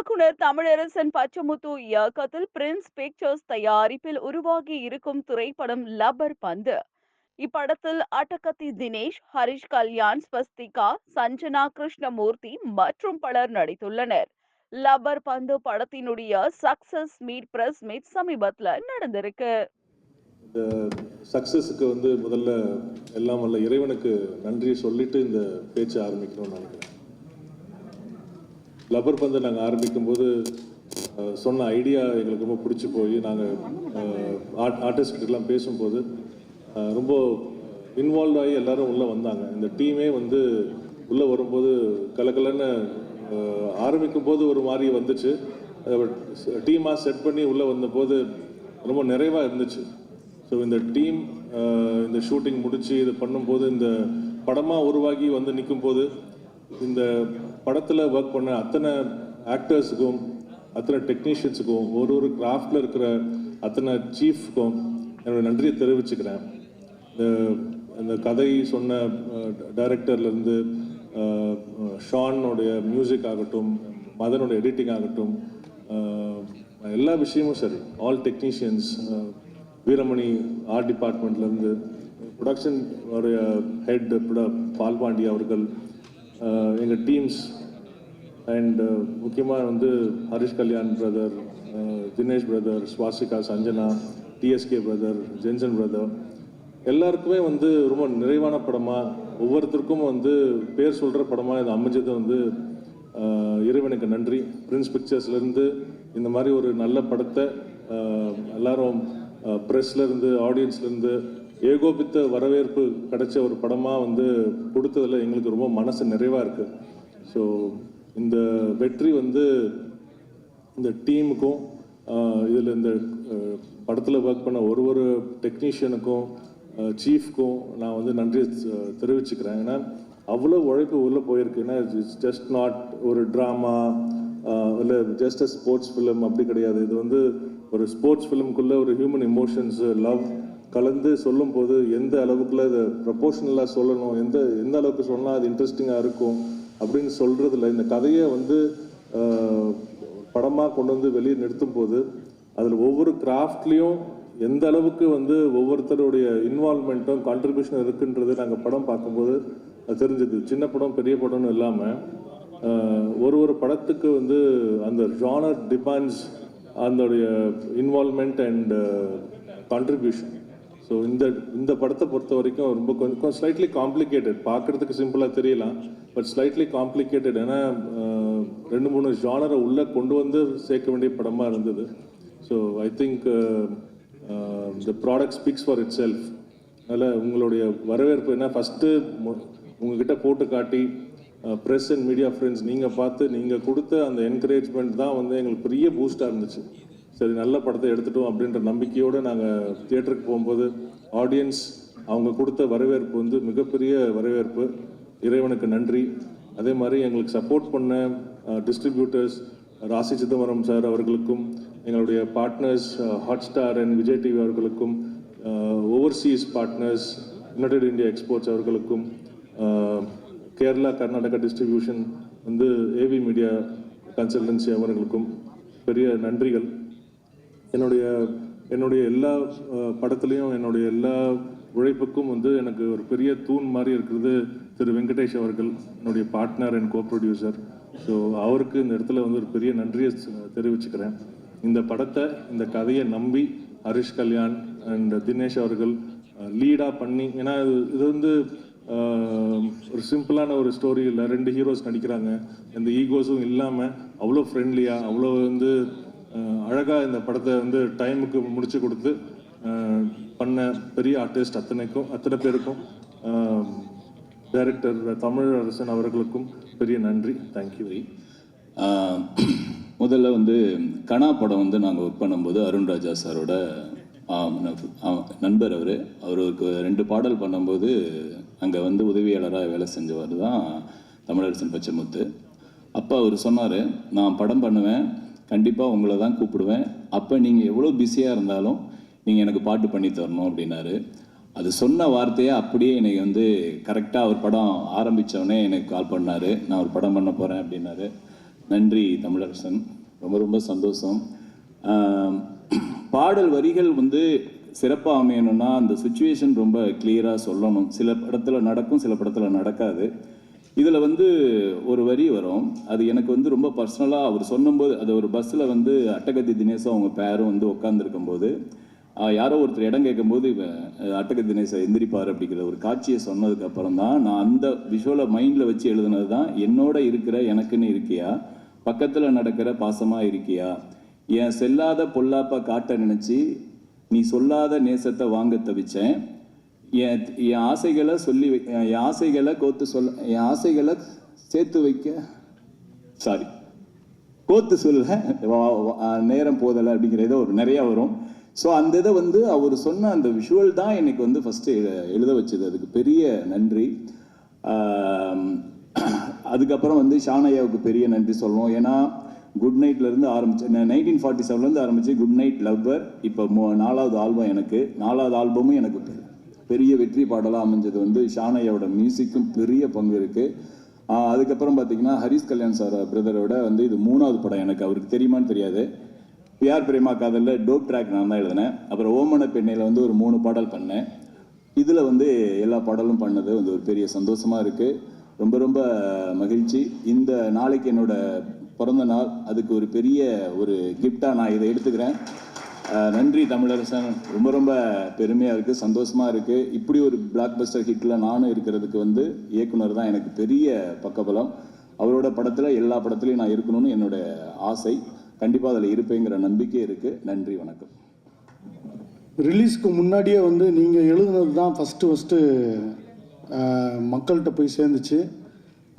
இயக்குனர் தமிழரசன் பச்சமுத்து இயக்கத்தில் Prince pictures தயாரிப்பில் உருவாகி இருக்கும் திரைப்படம் லப்பர் பந்து. இப்படத்தில் அட்டகத்தி தினேஷ் ஹரிஷ் கல்யாண் ஸ்வஸ்திகா சஞ்சனா கிருஷ்ணமூர்த்தி மற்றும் பலர் நடித்துள்ளனர். லப்பர் பந்து படத்தினுடைய சக்சஸ் மீட் பிரஸ் மீட் சமீபத்தில் நடந்திருக்கு. இந்த சக்சஸுக்கு வந்து முதல்ல எல்லாம் வல்ல இறைவனுக்கு நன்றி சொல்லிட்டு இந்த பேச்சை ஆரம்பிக்கணும்னு நினைக்கிறேன். லப்பர் பந்து நாங்கள் ஆரம்பிக்கும்போது சொன்ன ஐடியா எங்களுக்கு ரொம்ப பிடிச்சி போய் நாங்கள் ஆர்ட் ஆர்டிஸ்ட்கிட்டலாம் பேசும்போது ரொம்ப இன்வால்வ் ஆகி எல்லாரும் உள்ளே வந்தாங்க. இந்த டீமே வந்து உள்ளே வரும்போது கலகலன்னு ஆரம்பிக்கும் போது ஒரு மாதிரி வந்துச்சு. டீமாக செட் பண்ணி உள்ளே வந்தபோது ரொம்ப நிறைவாக இருந்துச்சு. ஸோ இந்த டீம் இந்த ஷூட்டிங் முடித்து இது பண்ணும்போது இந்த படமாக உருவாகி வந்து நிற்கும் போது இந்த படத்தில் ஒர்க் பண்ண அத்தனை ஆக்டர்ஸுக்கும் அத்தனை டெக்னீஷியன்ஸுக்கும் ஒரு ஒரு கிராஃப்டில் இருக்கிற அத்தனை சீஃப்க்கும் என்னோட நன்றியை தெரிவிச்சுக்கிறேன். இந்த இந்த கதை சொன்ன டைரக்டர்லேருந்து ஷானோடைய மியூசிக் ஆகட்டும் மதனோட எடிட்டிங் ஆகட்டும் எல்லா விஷயமும் சரி. ஆல் டெக்னீஷியன்ஸ் வீரமணி ஆர்ட் டிபார்ட்மெண்ட்லேருந்து ப்ரொடக்ஷன் உடைய ஹெட் பால் பாண்டி அவர்கள் எங்கள் டீம்ஸ் அண்ட் முக்கியமாக வந்து Harish Kalyan brother Dinesh brother Swasika Sanjana DSK brother Jenson brother. எல்லாருக்குமே வந்து ரொம்ப நிறைவான படமாக ஒவ்வொருத்தருக்கும் வந்து பேர் சொல்கிற படமாக இது அமைஞ்சது வந்து இறைவனுக்கு நன்றி. பிரின்ஸ் பிக்சர்ஸ்லேருந்து இந்த மாதிரி ஒரு நல்ல படத்தை எல்லாரும் ப்ரெஸ்லேருந்து ஆடியன்ஸ்லேருந்து ஏகோபித்த வரவேற்பு கிடைச்ச ஒரு படமாக வந்து கொடுத்ததில் எங்களுக்கு ரொம்ப மனசு நிறைவாக இருக்குது ஸோ இந்த வெற்றி வந்து இந்த டீமுக்கும் இதில் இந்த படத்தில் ஒர்க் பண்ண ஒரு ஒரு டெக்னீஷியனுக்கும் சீஃப்க்கும் நான் வந்து நன்றி தெரிவிச்சுக்கிறேன். ஏன்னா அவ்வளோ உழைப்பு உள்ளே போயிருக்கு. ஏன்னா இட்ஸ் ஜஸ்ட் நாட் ஒரு ட்ராமா இல்லை ஜஸ்ட் அ ஸ்போர்ட்ஸ் ஃபிலிம் அப்படி கிடையாது. இது வந்து ஒரு ஸ்போர்ட்ஸ் ஃபிலிம்குள்ளே ஒரு ஹியூமன் எமோஷன்ஸு லவ் கலந்து சொல்லும் போது எந்த அளவுக்குள்ள இதை ப்ரப்போர்ஷனலாக சொல்லணும் எந்த எந்த அளவுக்கு சொன்னால் அது இன்ட்ரெஸ்டிங்காக இருக்கும் அப்படின்னு சொல்கிறதுல இந்த கதையை வந்து படமாக கொண்டு வந்து வெளியே நிறுத்தும் போது அதில் ஒவ்வொரு கிராஃப்ட்லேயும் எந்த அளவுக்கு வந்து ஒவ்வொருத்தருடைய இன்வால்மெண்ட்டும் கான்ட்ரிபியூஷன் இருக்குன்றது நாங்கள் படம் பார்க்கும்போது தெரிஞ்சது. சின்ன படம் பெரிய படம்னு இல்லாமல் ஒரு ஒரு படத்துக்கு வந்து அந்த ஜானர் டிபாண்ட்ஸ் அதோடைய இன்வால்மெண்ட் அண்ட் கான்ட்ரிபியூஷன் ஸோ இந்த இந்த படத்தை பொறுத்த வரைக்கும் ரொம்ப கொஞ்சம் ஸ்லைட்லி காம்ப்ளிகேட்டட் பார்க்குறதுக்கு சிம்பிளாக தெரியலாம் பட் ஸ்லைட்லி காம்ப்ளிகேட்டட் ஏன்னா ரெண்டு மூணு ஜானரை உள்ளே கொண்டு வந்து சேர்க்க வேண்டிய படமாக இருந்தது. So I think the product speaks for itself அதனால் உங்களுடைய வரவேற்பு என்ன? ஃபஸ்ட்டு உங்ககிட்ட போட்டு காட்டி ப்ரெஸ் அண்ட் மீடியா ஃப்ரெண்ட்ஸ் நீங்கள் பார்த்து நீங்கள் கொடுத்த அந்த என்கரேஜ்மெண்ட் தான் வந்து எங்களுக்கு பெரிய பூஸ்டாக இருந்துச்சு. சரி நல்ல படத்தை எடுத்துட்டோம் அப்படின்ற நம்பிக்கையோடு நாங்கள் தியேட்டருக்கு போகும்போது ஆடியன்ஸ் அவங்க கொடுத்த வரவேற்பு வந்து மிகப்பெரிய வரவேற்பு. இறைவனுக்கு நன்றி. அதே மாதிரி எங்களுக்கு சப்போர்ட் பண்ண டிஸ்ட்ரிபியூட்டர்ஸ் ராசி சிதம்பரம் சார் அவர்களுக்கும் எங்களுடைய partners Hotstar and Vijay TV அவர்களுக்கும் overseas partners United India Exports அவர்களுக்கும் கேரளா கர்நாடகா டிஸ்ட்ரிபியூஷன் வந்து ஏவி மீடியா கன்சல்டன்சி அவர்களுக்கும் பெரிய நன்றிகள். என்னுடைய என்னுடைய எல்லா படத்துலேயும் படத்துலையும் என்னுடைய எல்லா உழைப்புக்கும் வந்து எனக்கு ஒரு பெரிய தூண் மாதிரி இருக்கிறது திரு வெங்கடேஷ் அவர்கள் என்னுடைய partner and co producer so அவருக்கு இந்த இடத்துல வந்து ஒரு பெரிய நன்றியை தெரிவிச்சுக்கிறேன். இந்த படத்தை இந்த கதையை நம்பி ஹரிஷ் கல்யாண் அண்ட் தினேஷ் அவர்கள் லீடாக பண்ணி ஏன்னா இது இது வந்து ஒரு சிம்பிளான ஒரு ஸ்டோரி இல்லை ரெண்டு ஹீரோஸ் நடிக்கிறாங்க. இந்த ஈகோஸும் இல்லாமல் அவ்வளோ ஃப்ரெண்ட்லியாக அவ்வளோ வந்து அழகாக இந்த படத்தை வந்து டைமுக்கு முடிச்சு கொடுத்து பண்ண பெரிய ஆர்டிஸ்ட் அத்தனைக்கும் அத்தனை பேருக்கும் டைரக்டர் தமிழ் அரசன் அவர்களுக்கும் பெரிய நன்றி. தேங்க்யூ ஆஹ் முதல்ல வந்து கனா படம் வந்து நாங்கள் ஒர்க் பண்ணும்போது அருண்ராஜா சாரோட நண்பர் அவர். அவருக்கு ரெண்டு பாடல் பண்ணும்போது அங்கே வந்து உதவியாளராக வேலை செஞ்சவர் தான் தமிழரசன் பச்சைமுத்து. அப்போ அவர் சொன்னார் நான் படம் பண்ணுவேன் கண்டிப்பாக உங்களை தான் கூப்பிடுவேன். அப்போ நீங்கள் எவ்வளோ பிஸியாக இருந்தாலும் நீங்கள் எனக்கு பாட்டு பண்ணி தரணும் அப்படின்னாரு. அது சொன்ன வார்த்தையை அப்படியே எனக்கு வந்து கரெக்டாக அவர் படம் ஆரம்பித்தவொடனே எனக்கு கால் பண்ணார். நான் ஒரு படம் பண்ண போகிறேன் அப்படின்னாரு. நன்றி தமிழரசன். ரொம்ப ரொம்ப சந்தோஷம். பாடல் வரிகள் வந்து சிறப்பாக அமையணும்னா அந்த சுச்சுவேஷன் ரொம்ப கிளியராக சொல்லணும். சில படத்தில் நடக்கும் சில படத்தில் நடக்காது. இதில் வந்து ஒரு வரி வரும். அது எனக்கு வந்து ரொம்ப பர்சனலாக அவர் சொன்னும்போது அது ஒரு பஸ்ஸில் வந்து அட்டகத்தி தினேசும் அவங்க பேரும் வந்து உட்காந்துருக்கும்போது யாரோ ஒருத்தர் இடம் கேட்கும்போது அட்டக தினேச எந்திரிப்பார் அப்படிங்கிற ஒரு காட்சியை சொன்னதுக்கு அப்புறம் தான் நான் அந்த விஷுவலை மைண்டில் வச்சு எழுதுனது தான் என்னோட இருக்கிற எனக்குன்னு இருக்கியா? பக்கத்தில் நடக்கிற பாசமாக இருக்கியா? என் செல்லாத பொல்லாப்பா காட்ட நினச்சி நீ சொல்லாத நேசத்தை வாங்க தவிச்சேன். என் என் ஆசைகளை சொல்லி வை என் ஆசைகளை கோத்து சொல்ல என் ஆசைகளை சேர்த்து வைக்க சாரி கோத்து சொல்ல வா- வா- நேரம் போதலை அப்படிங்கிற ஏதோ ஒரு நிறையா வரும். ஸோ அந்த இதை வந்து அவர் சொன்ன அந்த விஷுவல் தான் எனக்கு வந்து ஃபஸ்ட்டு எழுத வச்சது. அதுக்கு பெரிய நன்றி. அதுக்கப்புறம் வந்து ஷானையாவுக்கு பெரிய நன்றி சொல்லணும். ஏன்னா குட் நைட்லேருந்து ஆரம்பிச்சு நைன்டீன் ஃபார்ட்டி செவன்லேருந்து ஆரம்பித்து குட் நைட் லவ்வர் இப்போ மூ நாலாவது ஆல்பம் எனக்கு. நாலாவது ஆல்பமும் எனக்கு பெரிய வெற்றி பாடலாக அமைஞ்சது வந்து ஷானையோட மியூசிக்கும் பெரிய பங்கு இருக்குது அதுக்கப்புறம் பார்த்தீங்கன்னா ஹரிஸ் கல்யாண் சார் பிரதரோட வந்து இது மூணாவது படம் எனக்கு அவருக்கு தெரியுமான்னு தெரியாது. பிஆர் பிரேமா காதலில் டோப் ட்ராக் நான் தான் எழுதினேன். அப்புறம் ஓமன பெண்ணையில் வந்து ஒரு மூணு பாடல் பண்ணேன். இதில் வந்து எல்லா பாடலும் பண்ணது வந்து ஒரு பெரிய சந்தோஷமாக இருக்குது ரொம்ப ரொம்ப மகிழ்ச்சி. இந்த நாளைக்கு என்னோட பிறந்த நாள் அதுக்கு ஒரு பெரிய ஒரு கிஃப்டாக நான் இதை எடுத்துக்கிறேன். நன்றி தமிழரசன். ரொம்ப ரொம்ப பெருமையாக இருக்குது சந்தோஷமாக இருக்குது இப்படி ஒரு பிளாக் பஸ்டர் ஹிட்டில் நானும் இருக்கிறதுக்கு வந்து இயக்குனர் தான் எனக்கு பெரிய பக்கபலம். அவரோட படத்தில் எல்லா படத்துலையும் நான் இருக்கணும்னு என்னோட ஆசை. கண்டிப்பாக அதில் இருப்பேங்கிற நம்பிக்கை இருக்குது நன்றி வணக்கம். ரிலீஸ்க்கு முன்னாடியே வந்து நீங்கள் எழுதுனது தான் ஃபஸ்ட்டு ஃபஸ்ட்டு மக்கள்கிட்ட போய் சேர்ந்துச்சு.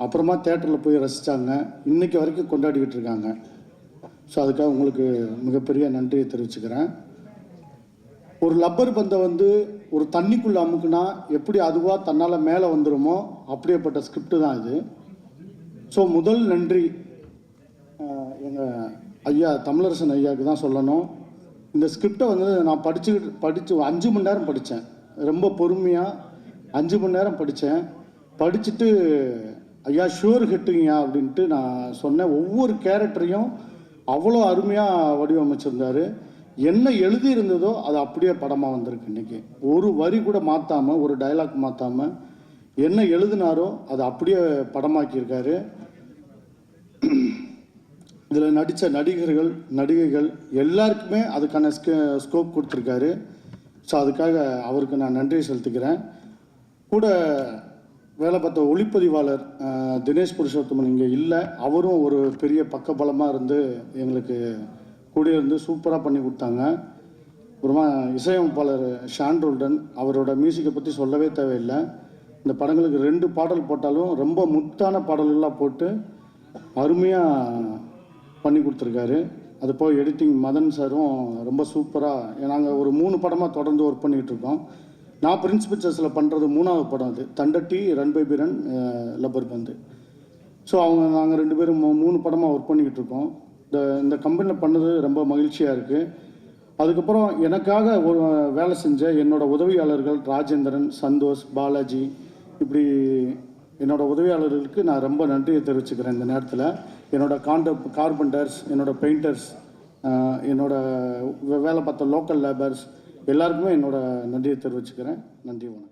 அப்புறமா தேட்டரில் போய் ரசித்தாங்க இன்னைக்கு வரைக்கும் கொண்டாடிக்கிட்டு இருக்காங்க. ஸோ அதுக்காக உங்களுக்கு மிகப்பெரிய நன்றியை தெரிவிச்சுக்கிறேன். ஒரு லப்பர் பந்தை வந்து ஒரு தண்ணிக்குள்ளே அமுக்குனா எப்படி அதுவாக தன்னால் மேலே வந்துருமோ அப்படியேப்பட்ட ஸ்கிரிப்ட் தான் இது. ஸோ முதல் நன்றி எங்கள் ஐயா தமிழரசன் ஐயாவுக்கு தான் சொல்லணும். இந்த ஸ்கிரிப்டை வந்து நான் படிச்சுக்கிட்டு படித்து அஞ்சு மணி நேரம் படித்தேன் ரொம்ப பொறுமையாக அஞ்சு மணி நேரம் படித்தேன் படிச்சுட்டு ஐயா ஷுவர் ஹிட்டுங்கய்யா அப்படின்ட்டு நான் சொன்னேன் ஒவ்வொரு கேரக்டரையும் அவ்வளோ அருமையாக வடிவமைச்சிருந்தாரு. என்ன எழுதியிருந்ததோ அது அப்படியே படமாக வந்திருக்கு இன்னைக்கு. ஒரு வரி கூட மாற்றாமல் ஒரு டயலாக் மாற்றாமல் என்ன எழுதினாரோ அதை அப்படியே படமாக்கியிருக்காரு. இதில் நடித்த நடிகர்கள் நடிகைகள் எல்லாருக்குமே அதுக்கான ஸ்கே ஸ்கோப் கொடுத்துருக்காரு. ஸோ அதுக்காக அவருக்கு நான் நன்றி செலுத்திக்கிறேன். கூட வேலை பார்த்த ஒளிப்பதிவாளர் தினேஷ் புருஷோத்தமன் இங்கே இல்லை. அவரும் ஒரு பெரிய பக்கபலமாக இருந்து எங்களுக்கு கூட இருந்து சூப்பராக பண்ணி கொடுத்தாங்க. அப்புறமா இசையமைப்பாளர் ஷான்ரோல்டன் அவரோட மியூசிக்கை பற்றி சொல்லவே தேவையில்லை. இந்த படங்களுக்கு ரெண்டு பாடல் போட்டாலும் ரொம்ப முத்தான பாடல்கள்லாம் போட்டு அருமையாக பண்ணி கொடுத்துருக்காரு. அது போய் எடிட்டிங் மதன் சாரும் ரொம்ப சூப்பராக நாங்கள் ஒரு மூணு படமாக தொடர்ந்து ஒர்க் பண்ணிகிட்ருக்கோம் நான் பிரின்ஸ் பிக்சர்ஸில் பண்ணுறது மூணாவது படம் அது. Thandatti run baby run Lubber Pandhu so அவங்க நாங்கள் ரெண்டு பேரும் மூ- மூணு படமாக ஒர்க் பண்ணிக்கிட்டு இருக்கோம். இந்த இந்த கம்பெனியில் பண்ணது ரொம்ப மகிழ்ச்சியாக இருக்குது அதுக்கப்புறம் எனக்காக ஒரு வேலை செஞ்ச என்னோட உதவியாளர்கள் ராஜேந்திரன் சந்தோஷ் பாலாஜி இப்படி என்னோட உதவியாளர்களுக்கு நான் ரொம்ப நன்றியை தெரிவிச்சுக்கிறேன் இந்த நேரத்தில். என்னோட காண்ட கார்பெண்டர்ஸ் என்னோட பெயிண்டர்ஸ் என்னோட வே- வேலை பார்த்த லோக்கல் லேபர்ஸ் எல்லாருக்குமே என்னோட நன்றியை தெரிவிச்சுக்கிறேன். நன்றி வணக்கம்.